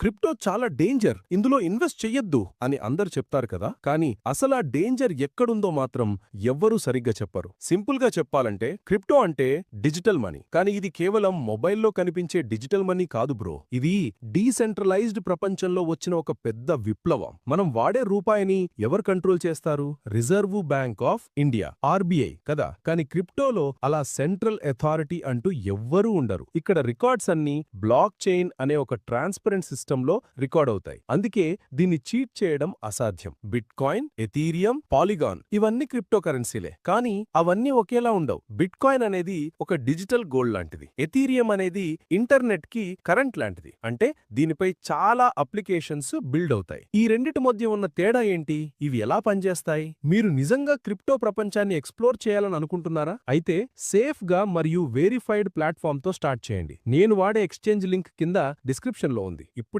Crypto చాలా danger. ఇందులో invest చెయ్యొద్దు అని అందరు చెప్తారు కదా. కానీ అసలు ఆ డేంజర్ ఎక్కడుందో మాత్రం ఎవ్వరూ సరిగ్గా చెప్పరు. సింపుల్గా చెప్పాలంటే క్రిప్టో అంటే డిజిటల్ మనీ. కానీ ఇది కేవలం మొబైల్లో కనిపించే డిజిటల్ మనీ కాదు బ్రో. ఇది డీసెంట్రలైజ్డ్ ప్రపంచంలో వచ్చిన ఒక పెద్ద విప్లవం. మనం వాడే రూపాయిని ఎవరు కంట్రోల్ చేస్తారు? Reserve bank of India RBI కదా. కానీ క్రిప్టోలో అలా సెంట్రల్ అథారిటీ అంటూ ఎవ్వరూ ఉండరు. ఇక్కడ రికార్డ్స్ అన్ని బ్లాక్ చైన్ అనే ఒక ట్రాన్స్పరెంట్ సిస్టమ్ సిస్టంలో రికార్డ్ అవుతాయి. అందుకే దీన్ని చీట్ చేయడం అసాధ్యం. బిట్ కాయిన్ ఎథీరియం పాలిగాన్ ఇవన్నీ క్రిప్టో కరెన్సీలే కానీ అవన్నీ ఒకేలా ఉండవు. బిట్ కాయిన్ అనేది ఒక డిజిటల్ గోల్డ్ లాంటిది. ఎథీరియం అనేది ఇంటర్నెట్కి కరెంట్ లాంటిది. అంటే దీనిపై చాలా అప్లికేషన్స్ బిల్డ్ అవుతాయి. ఈ రెండిటి మధ్య ఉన్న తేడా ఏంటి? ఇవి ఎలా పనిచేస్తాయి? మీరు నిజంగా క్రిప్టో ప్రపంచాన్ని ఎక్స్ప్లోర్ చేయాలని అనుకుంటున్నారా? అయితే సేఫ్గా మరియు వెరిఫైడ్ ప్లాట్ఫామ్తో స్టార్ట్ చేయండి. నేను వాడే ఎక్స్చేంజ్ లింక్ కింద డిస్క్రిప్షన్లో ఉంది. ఇప్పుడు